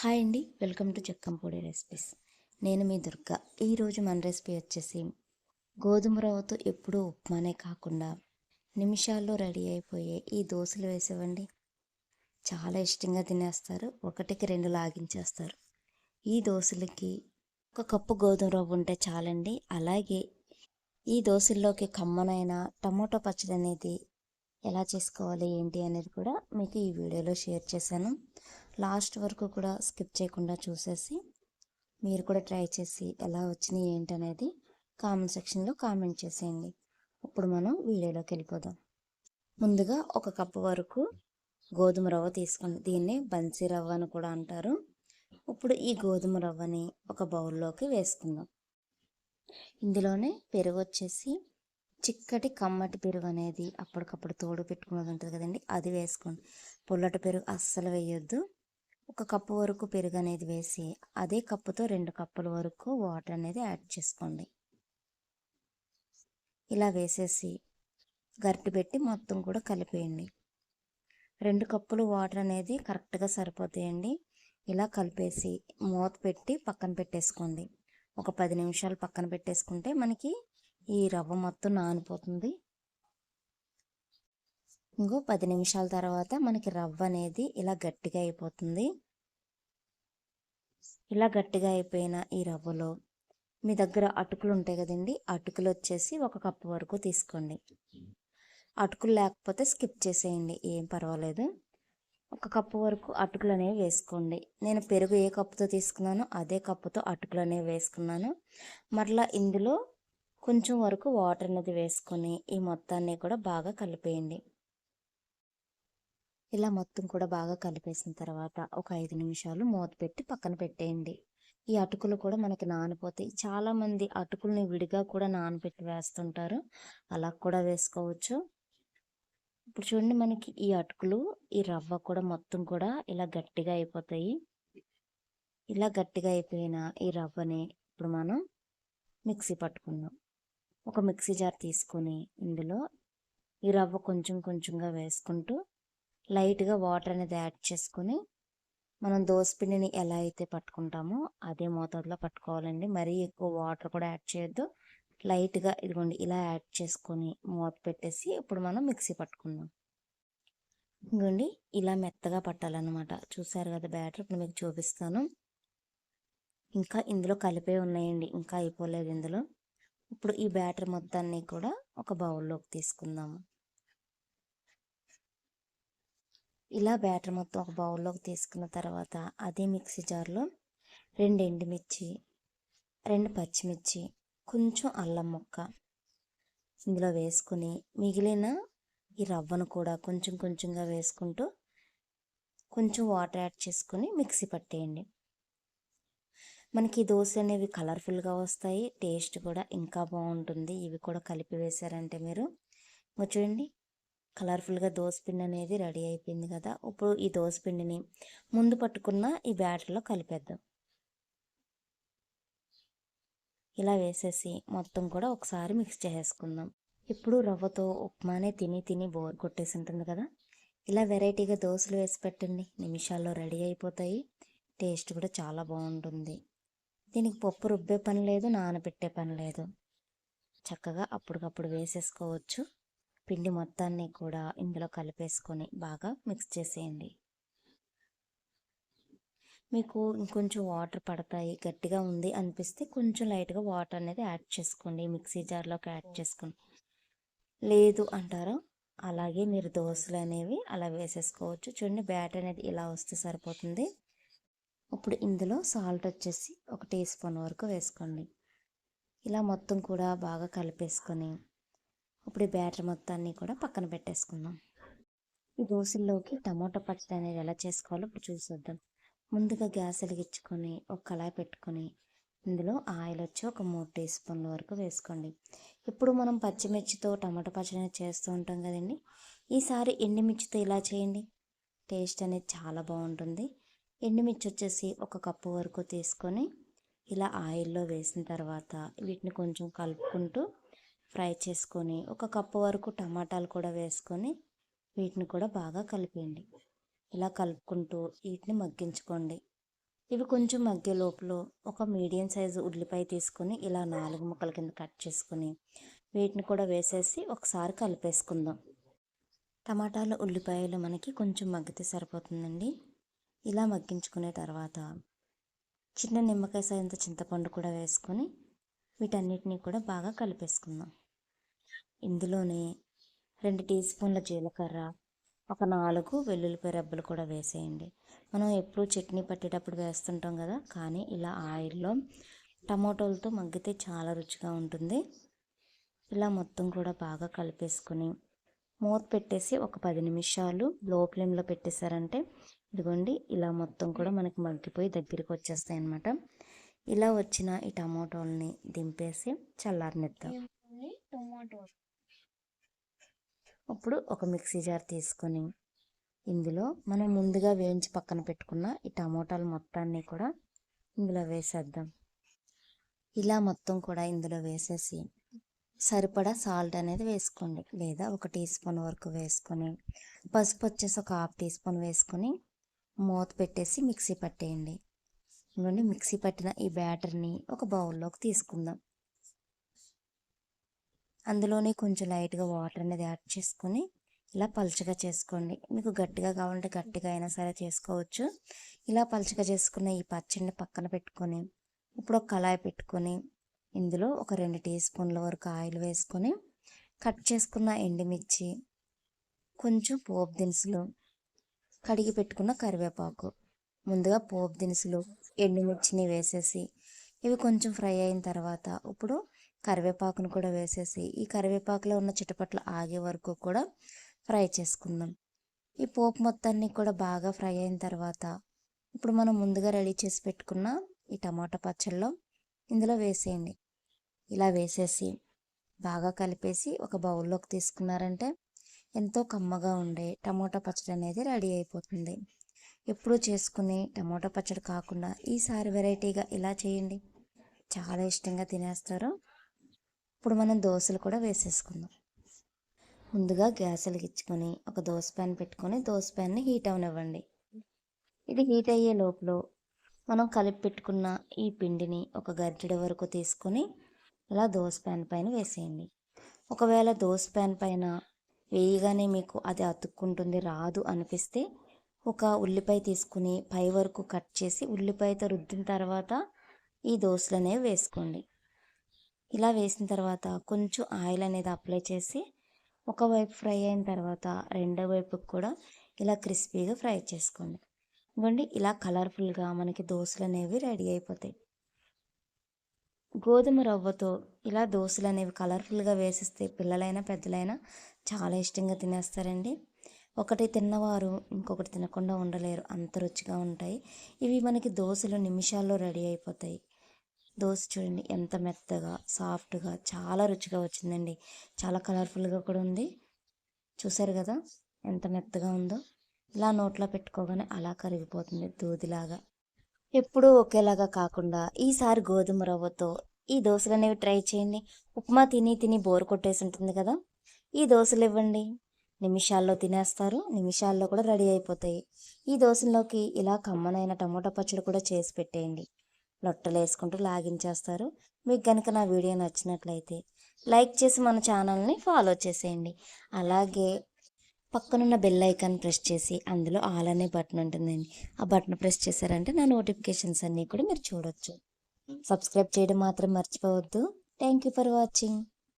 Hi అండి. Welcome to చెక్కంపొడి recipes. నేను మీ దుర్గా. ఈరోజు మన రెసిపీ వచ్చేసి గోధుమ రవ్వతో ఎప్పుడూ ఉప్మానే కాకుండా నిమిషాల్లో రెడీ అయిపోయే ఈ దోశలు వేసేవండి. చాలా ఇష్టంగా తినేస్తారు. ఒకటికి రెండు లాగించేస్తారు. ఈ దోశలకి ఒక కప్పు గోధుమ రవ్వ ఉంటే చాలండి. అలాగే ఈ దోశల్లోకి కమ్మనైన టమోటో పచ్చడి అనేది ఎలా చేసుకోవాలి ఏంటి అనేది కూడా మీకు ఈ వీడియోలో షేర్ చేశాను. లాస్ట్ వరకు కూడా స్కిప్ చేయకుండా చూసేసి మీరు కూడా ట్రై చేసి ఎలా వచ్చినాయి ఏంటి అనేది కామెంట్ సెక్షన్లో కామెంట్ చేసేయండి. ఇప్పుడు మనం వీడియోలోకి వెళ్ళిపోదాం. ముందుగా ఒక కప్పు వరకు గోధుమ రవ్వ తీసుకోండి దీన్ని బన్సీ రవ్వ అని కూడా అంటారు. ఇప్పుడు ఈ గోధుమ రవ్వని ఒక బౌల్లోకి వేసుకుందాం. ఇందులోనే పెరుగు వచ్చేసి చిక్కటి కమ్మటి పెరుగు అనేది అప్పటికప్పుడు తోడు పెట్టుకున్నది ఉంటుంది కదండి అది వేసుకోండి. పుల్లటి పెరుగు అస్సలు వేయొద్దు. ఒక కప్పు వరకు పెరుగు అనేది వేసి అదే కప్పుతో రెండు కప్పుల వరకు వాటర్ అనేది యాడ్ చేసుకోండి. ఇలా వేసేసి గరిటె పెట్టి మొత్తం కూడా కలిపేయండి. రెండు కప్పులు వాటర్ అనేది కరెక్ట్గా సరిపోతాయండి. ఇలా కలిపేసి మూత పెట్టి పక్కన పెట్టేసుకోండి. ఒక పది నిమిషాలు పక్కన పెట్టేసుకుంటే మనకి ఈ రవ్వ మొత్తం నానిపోతుంది. ఇంకో పది నిమిషాల తర్వాత మనకి రవ్వ అనేది ఇలా గట్టిగా అయిపోతుంది. ఇలా గట్టిగా అయిపోయిన ఈ రవ్వలో మీ దగ్గర అటుకులు ఉంటాయి కదండి అటుకులు వచ్చేసి ఒక కప్పు వరకు తీసుకోండి. అటుకులు లేకపోతే స్కిప్ చేసేయండి ఏం పర్వాలేదు. ఒక కప్పు వరకు అటుకులు అనేవి వేసుకోండి. నేను పెరుగు ఏ కప్పుతో తీసుకున్నానో అదే కప్పుతో అటుకులు అనేవి వేసుకున్నాను. మరలా ఇందులో కొంచెం వరకు వాటర్ అనేది వేసుకొని ఈ మొత్తాన్ని కూడా బాగా కలిపేయండి. ఇలా మొత్తం కూడా బాగా కలిపేసిన తర్వాత ఒక ఐదు నిమిషాలు మూత పెట్టి పక్కన పెట్టేయండి. ఈ అటుకులు కూడా మనకి నానిపోతాయి. చాలామంది అటుకుల్ని విడిగా కూడా నానబెట్టి వేస్తుంటారు. అలా కూడా వేసుకోవచ్చు. ఇప్పుడు చూడండి మనకి ఈ అటుకులు ఈ రవ్వ కూడా మొత్తం కూడా ఇలా గట్టిగా అయిపోతాయి. ఇలా గట్టిగా అయిపోయిన ఈ రవ్వని ఇప్పుడు మనం మిక్సీ పట్టుకుందాం. ఒక మిక్సీ జార్ తీసుకొని ఇందులో ఈ రవ్వ కొంచెం కొంచెంగా వేసుకుంటూ లైట్గా వాటర్ అనేది యాడ్ చేసుకొని మనం దోసపిండిని ఎలా అయితే పట్టుకుంటామో అదే మోతాదులో పట్టుకోవాలండి. మరీ ఎక్కువ వాటర్ కూడా యాడ్ చేయొద్దు. లైట్గా ఇదిగోండి ఇలా యాడ్ చేసుకొని మూత పెట్టేసి ఇప్పుడు మనం మిక్సీ పట్టుకుందాం. ఇదిగోండి ఇలా మెత్తగా పట్టాలన్నమాట. చూసారు కదా బ్యాటర్ ఇప్పుడు మీకు చూపిస్తాను. ఇంకా ఇందులో కలిపే ఉన్నాయండి. ఇంకా అయిపోలేదు ఇందులో. ఇప్పుడు ఈ బ్యాటర్ మొత్తాన్ని కూడా ఒక బౌల్లోకి తీసుకుందాము. ఇలా బ్యాటర్ మొత్తం ఒక బౌల్లోకి తీసుకున్న తర్వాత అదే మిక్సీ జార్లో రెండు ఎండుమిర్చి రెండు పచ్చిమిర్చి కొంచెం అల్లం ముక్క ఇందులో వేసుకుని మిగిలిన ఈ రవ్వను కూడా కొంచెం కొంచెంగా వేసుకుంటూ కొంచెం వాటర్ యాడ్ చేసుకుని మిక్సీ పట్టేయండి. మనకి దోశ అనేవి కలర్ఫుల్గా వస్తాయి టేస్ట్ కూడా ఇంకా బాగుంటుంది. ఇవి కూడా కలిపి వేసారంటే మీరు చూడండి కలర్ఫుల్గా దోసపిండి అనేది రెడీ అయిపోయింది కదా! ఇప్పుడు ఈ దోసపిండిని ముందు పట్టుకున్న ఈ బ్యాటర్లో కలిపేద్దాం. ఇలా వేసేసి మొత్తం కూడా ఒకసారి మిక్స్ చేసుకుందాం ఇప్పుడు రవ్వతో ఉప్మానే తిని తిని బోర్ కొట్టేసి ఉంటుంది కదా! ఇలా వెరైటీగా దోశలు వేసి పెట్టండి. నిమిషాల్లో రెడీ అయిపోతాయి. టేస్ట్ కూడా చాలా బాగుంటుంది. దీనికి పప్పు రుబ్బే పని లేదు నానబెట్టే పని లేదు. చక్కగా అప్పటికప్పుడు వేసేసుకోవచ్చు. పిండి మొత్తాన్ని కూడా ఇందులో కలిపేసుకొని బాగా మిక్స్ చేసేయండి. మీకు ఇంకొంచెం వాటర్ పడతాయి గట్టిగా ఉంది అనిపిస్తే కొంచెం లైట్గా వాటర్ అనేది యాడ్ చేసుకోండి మిక్సీ జార్లోకి యాడ్ చేసుకోండి లేదు అంటారా? అలాగే మీరు దోశలు అనేవి అలా వేసేసుకోవచ్చు. చూడండి బ్యాట్ అనేది ఇలా వస్తే సరిపోతుంది. ఇప్పుడు ఇందులో సాల్ట్ వచ్చేసి ఒక టీ స్పూన్ వరకు వేసుకోండి. ఇలా మొత్తం కూడా బాగా కలిపేసుకొని ఇప్పుడు ఈ బ్యాటర్ మొత్తాన్ని కూడా పక్కన పెట్టేసుకుందాం. ఈ దోశల్లోకి టమాటో పచ్చడి అనేది ఎలా చేసుకోవాలో ఇప్పుడు చూసేద్దాం. ముందుగా గ్యాస్ వెలిగించుకొని ఒక కళాయి పెట్టుకొని ఇందులో ఆయిల్ వచ్చి ఒక మూడు టీ స్పూన్ల వరకు వేసుకోండి. ఇప్పుడు మనం పచ్చిమిర్చితో టమాటో పచ్చడి అనేది చేస్తూ ఉంటాం కదండి. ఈసారి ఎండుమిర్చితో ఇలా చేయండి. టేస్ట్ అనేది చాలా బాగుంటుంది. ఎండుమిర్చి వచ్చేసి ఒక కప్పు వరకు తీసుకొని ఇలా ఆయిల్లో వేసిన తర్వాత వీటిని కొంచెం కలుపుకుంటూ ఫ్రై చేసుకొని ఒక కప్పు వరకు టమాటాలు కూడా వేసుకొని వీటిని కూడా బాగా కలిపేయండి. ఇలా కలుపుకుంటూ వీటిని మగ్గించుకోండి. ఇవి కొంచెం మగ్గే లోపల ఒక మీడియం సైజు ఉల్లిపాయ తీసుకొని ఇలా నాలుగు ముక్కల కింద కట్ చేసుకొని వీటిని కూడా వేసేసి ఒకసారి కలిపేసుకుందాం. టమాటాలు ఉల్లిపాయలు మనకి కొంచెం మగ్గితే సరిపోతుందండి. ఇలా మగ్గించుకునే తర్వాత చిన్న నిమ్మకాయ సాయంత చింతపండు కూడా వేసుకొని వీటన్నిటినీ కూడా బాగా కలిపేసుకుందాం. ఇందులోనే రెండు టీ స్పూన్ల జీలకర్ర ఒక నాలుగు వెల్లుల్లిపాయ రెబ్బలు కూడా వేసేయండి. మనం ఎప్పుడు చట్నీ పట్టేటప్పుడు వేస్తుంటాం కదా కానీ ఇలా ఆయిల్లో టమాటోలతో మగ్గితే చాలా రుచిగా ఉంటుంది. ఇలా మొత్తం కూడా బాగా కలిపేసుకుని మూత పెట్టేసి ఒక పది నిమిషాలు లో ఫ్లేమ్లో పెట్టేశారంటే ఇదిగోండి ఇలా మొత్తం కూడా మనకి మగ్గిపోయి దగ్గరికి వచ్చేస్తాయి అన్నమాట ఇలా వచ్చిన ఈ టమాటోల్ని దింపేసి చల్లారనిద్దాం. టొమాటో ఇప్పుడు ఒక మిక్సీ జార్ తీసుకొని ఇందులో మనం ముందుగా వేయించి పక్కన పెట్టుకున్న ఈ టమోటాలు మొత్తాన్ని కూడా ఇందులో వేసేద్దాం. ఇలా మొత్తం కూడా ఇందులో వేసేసి సరిపడా సాల్ట్ అనేది వేసుకోండి. లేదా ఒక టీ స్పూన్ వరకు వేసుకొని పసుపు వచ్చేసి ఒక హాఫ్ టీ స్పూన్ వేసుకొని మూత పెట్టేసి మిక్సీ పట్టేయండి. ఇవ్వండి మిక్సీ పట్టిన ఈ బ్యాటర్ని ఒక బౌల్లోకి తీసుకుందాం. అందులోనే కొంచెం లైట్గా వాటర్ అనేది యాడ్ చేసుకొని ఇలా పలుచగా చేసుకోండి. మీకు గట్టిగా కావాలంటే గట్టిగా అయినా సరే చేసుకోవచ్చు. ఇలా పలుచగా చేసుకున్న ఈ పచ్చడిని పక్కన పెట్టుకొని ఇప్పుడు ఒక కళాయి పెట్టుకొని ఇందులో ఒక రెండు టీ స్పూన్ల వరకు ఆయిల్ వేసుకొని కట్ చేసుకున్న ఎండుమిర్చి కొంచెం పోపు దినుసులు కడిగి పెట్టుకున్న కరివేపాకు ముందుగా పోపు దినుసులు ఎండుమిర్చిని వేసేసి ఇవి కొంచెం ఫ్రై అయిన తర్వాత ఇప్పుడు కరివేపాకును కూడా వేసేసి ఈ కరివేపాకులో ఉన్న చిటపట్లు ఆగే వరకు కూడా ఫ్రై చేసుకుందాం. ఈ పోపు మొత్తాన్ని కూడా బాగా ఫ్రై అయిన తర్వాత ఇప్పుడు మనం ముందుగా రెడీ చేసి పెట్టుకున్న ఈ టమాటా పచ్చళ్ళలో ఇందులో వేసేయండి. ఇలా వేసేసి బాగా కలిపేసి ఒక బౌల్లోకి తీసుకున్నారంటే ఎంతో కమ్మగా ఉండే టమాటా పచ్చడి అనేది రెడీ అయిపోతుంది. ఎప్పుడు చేసుకుని టమాటా పచ్చడి కాకుండా ఈసారి వెరైటీగా ఇలా చేయండి? చాలా ఇష్టంగా తినేస్తారు. ఇప్పుడు మనం దోశలు కూడా వేసేసుకుందాం. ముందుగా గ్యాస్ వెలిగించుకొని ఒక దోశ ప్యాన్ పెట్టుకొని దోశ ప్యాన్ని హీట్ అవనివ్వండి. ఇది హీట్ అయ్యే లోపల మనం కలిపి పెట్టుకున్న ఈ పిండిని ఒక గరిటెడ వరకు తీసుకొని ఇలా దోశ ప్యాన్ పైన వేసేయండి. ఒకవేళ దోశ ప్యాన్ పైన వేయగానే మీకు అది అతుక్కుంటుంది రాదు అనిపిస్తే ఒక ఉల్లిపాయ తీసుకుని పై వరకు కట్ చేసి ఉల్లిపాయతో రుద్దిన తర్వాత ఈ దోశలు అనేవి వేసుకోండి. ఇలా వేసిన తర్వాత కొంచెం ఆయిల్ అనేది అప్లై చేసి ఒకవైపు ఫ్రై అయిన తర్వాత రెండో వైపుకి కూడా ఇలా క్రిస్పీగా ఫ్రై చేసుకోండి. ఇవ్వండి ఇలా కలర్ఫుల్గా మనకి దోశలు అనేవి రెడీ అయిపోతాయి. గోధుమ రవ్వతో ఇలా దోశలు అనేవి కలర్ఫుల్గా వేసిస్తే పిల్లలైనా పెద్దలైనా చాలా ఇష్టంగా తినేస్తారండి. ఒకటి తిన్నవారు ఇంకొకటి తినకుండా ఉండలేరు అంత రుచిగా ఉంటాయి. ఇవి మనకి దోశలు నిమిషాల్లో రెడీ అయిపోతాయి. దోశ చూడండి ఎంత మెత్తగా సాఫ్ట్గా చాలా రుచిగా వచ్చిందండి. చాలా కలర్ఫుల్గా కూడా ఉంది. చూసారు కదా ఎంత మెత్తగా ఉందో. ఇలా నోట్లో పెట్టుకోగానే అలా కరిగిపోతుంది దూదిలాగా. ఎప్పుడూ ఒకేలాగా కాకుండా ఈసారి గోధుమ రవ్వతో ఈ దోశలు అనేవి ట్రై చేయండి. ఉప్మా తిని తిని బోర్ కొట్టేసి ఉంటుంది కదా. ఈ దోశలు ఇవ్వండి. నిమిషాల్లో తినేస్తారు నిమిషాల్లో కూడా రెడీ అయిపోతాయి. ఈ దోశల్లోకి ఇలా కమ్మనైన టమోటా పచ్చడి కూడా చేసి పెట్టేయండి. లొట్టలు వేసుకుంటూ లాగించేస్తారు. మీకు కనుక నా వీడియో నచ్చినట్లయితే లైక్ చేసి మన ఛానల్ని ఫాలో చేసేయండి. అలాగే పక్కనున్న బెల్ ఐకాన్ ప్రెస్ చేసి అందులో ఆల్ అనే బటన్ ఉంటుందండి. ఆ బటన్ ప్రెస్ చేశారంటే నా నోటిఫికేషన్స్ అన్నీ కూడా మీరు చూడొచ్చు. సబ్స్క్రైబ్ చేయడం మాత్రం మర్చిపోవద్దు. Thank you for watching.